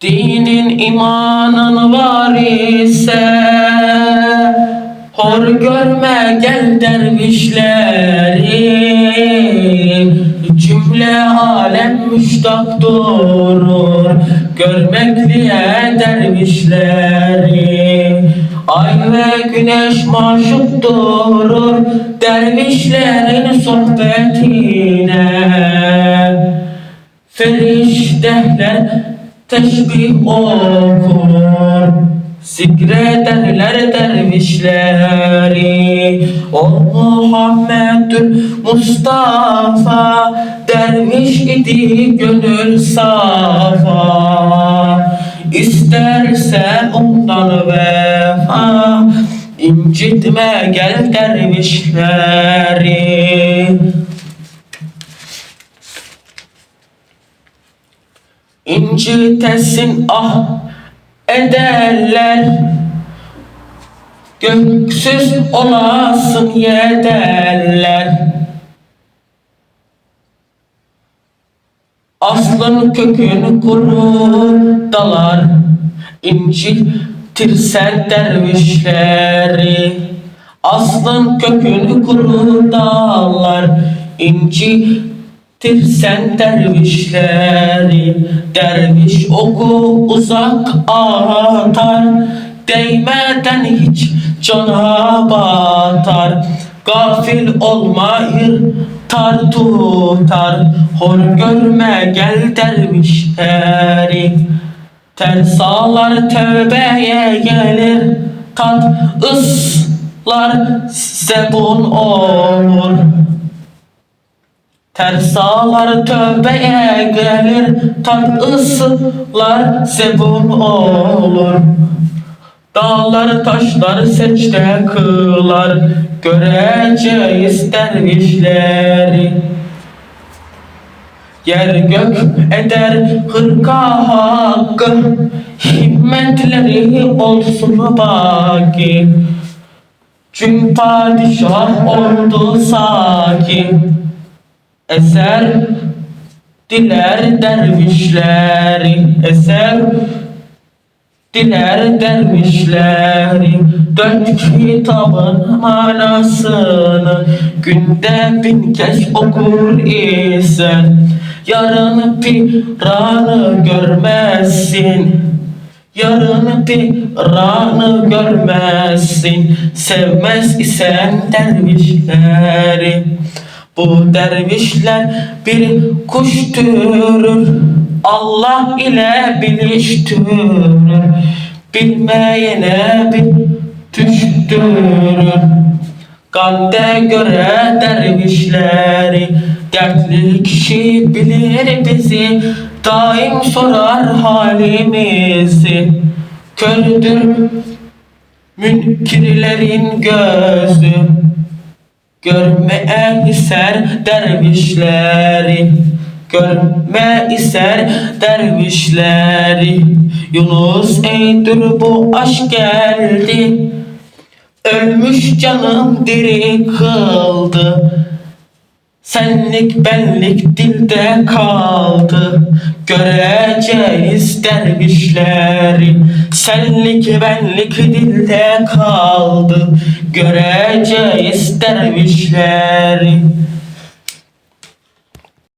Dinin imanın var ise Hor görme gel dervişleri Cümle alem müştak durur Görmekliye dervişleri Ay ve güneş maşuk durur Dervişlerin sohbetine Feriştehler teşbih okur. Zikrederler dervişleri. O Muhammedül Mustafa Derviş idi gönül safa. İsterse ondan vefa incitme gel dervişleri incitesin ah ederler. Göksüz olasın yederler. Aslın kökünü kuru dalar İncitirsen dervişleri. Aslın kökünü kuru dalar İncitirsen dervişleri Derviş oku uzak atar. Değmeden hiç cana batar. Gafil olma tar tutar. Hor görme gel dervişleri Tersalar tövbeye gelir. Tat ıslar zebun olur Tersalar tövbeye gelir Tat ıslar zebun olur. Dağlar taşlar secde kılar Göreceğiz dervişleri Yer gök eder hırka hakkı Himmetleri olsun baki. Çünkü padişah oldu sakin Eser diler dervişleri Eser diler dervişleri. Dört kitabın manasını Günde bin kez okur isen. Yarın piranı görmezsin Yarın piranı görmezsin Sevmez isen dervişleri bu dervişler bir kuş Allah ile biliştürür Bilmeyene bir düştürür Gande göre dervişleri Dertli kişi bilir bizi. Daim sorar halimizi. Kördür münkirlerin gözü Görmeye ister dervişleri Görme ister dervişleri. Yunus eydir bu aşk geldi. Ölmüş canım diri kıldı. Senlik benlik dilde kaldı. Göreceğiz dervişleri. Senlik benlik dilde kaldı Göreceğiz dervişleri